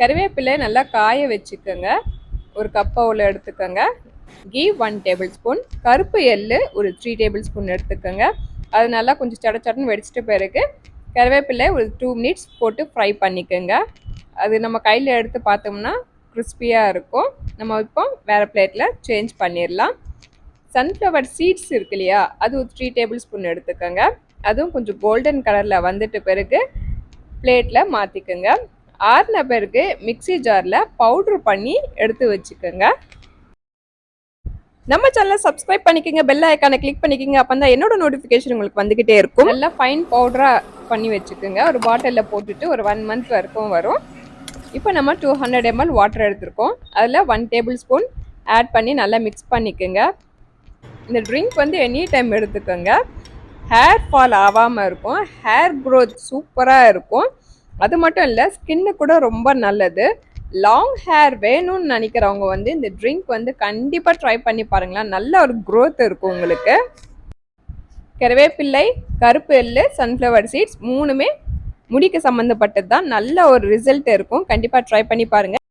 கருவேப்பிலை நல்லா காய வச்சுக்கோங்க. ஒரு கப் உள்ள எடுத்துக்கோங்க. கீ ஒன் டேபிள் ஸ்பூன் கருப்பு எள்ளு ஒரு த்ரீ டேபிள் ஸ்பூன் எடுத்துக்கோங்க. அது நல்லா கொஞ்சம் சட சடன்னு வெடிச்சிட்டு பிறகு கருவேப்பிலை ஒரு டூ மினிட்ஸ் போட்டு ஃப்ரை பண்ணிக்கோங்க. அது நம்ம கையில் எடுத்து பார்த்தோம்னா கிறிஸ்பியாக இருக்கும். நம்ம இப்போ வேறு பிளேட்டில் சேஞ்ச் பண்ணிடலாம் சன்ஃப்ளவர் சீட்ஸ் இருக்கு இல்லையா அது ஒரு த்ரீ டேபிள் ஸ்பூன் எடுத்துக்கோங்க. அதுவும் கொஞ்சம் கோல்டன் கலரில் வந்துட்டு பிறகு பிளேட்டில் மாற்றிக்கோங்க ஆறின பிறகு மிக்ஸி ஜாரில் பவுட்ரு பண்ணி எடுத்து வச்சுக்கோங்க. நம்ம சேனலை சப்ஸ்கிரைப் பண்ணிக்கோங்க பெல் ஐக்கானை கிளிக் பண்ணிக்கோங்க அப்போ தான் என்னோட நோட்டிஃபிகேஷன் உங்களுக்கு வந்துக்கிட்டே இருக்கும். நல்லா ஃபைன் பவுடராக பண்ணி வச்சுக்கோங்க. ஒரு பாட்டிலில் போட்டுட்டு ஒரு ஒன் மந்த் வரைக்கும் வரும். இப்போ நம்ம டூ ஹண்ட்ரட் எம்எல் வாட்டர் எடுத்திருக்கோம். அதில் ஒன் டேபிள் ஸ்பூன் ஆட் பண்ணி நல்லா மிக்ஸ் பண்ணிக்கோங்க. இந்த ட்ரிங்க் வந்து எனி டைம் எடுத்துக்கோங்க. ஹேர் ஃபால் ஆகாமல் இருக்கும். ஹேர் க்ரோத் சூப்பராக இருக்கும். அது மட்டும் இல்லை ஸ்கின்னு கூட ரொம்ப நல்லது. லாங் ஹேர் வேணும்னு நினைக்கிறவங்க வந்து இந்த ட்ரிங்க் வந்து கண்டிப்பாக ட்ரை பண்ணி பாருங்களேன். நல்ல ஒரு க்ரோத் இருக்கும் உங்களுக்கு. கருவேப்பிள்ளை கருப்பு எள்ளு சன்ஃப்ளவர் சீட்ஸ் மூணுமே முடிக்கு சம்மந்தப்பட்டது தான் நல்ல ஒரு ரிசல்ட் இருக்கும். கண்டிப்பாக ட்ரை பண்ணி பாருங்கள்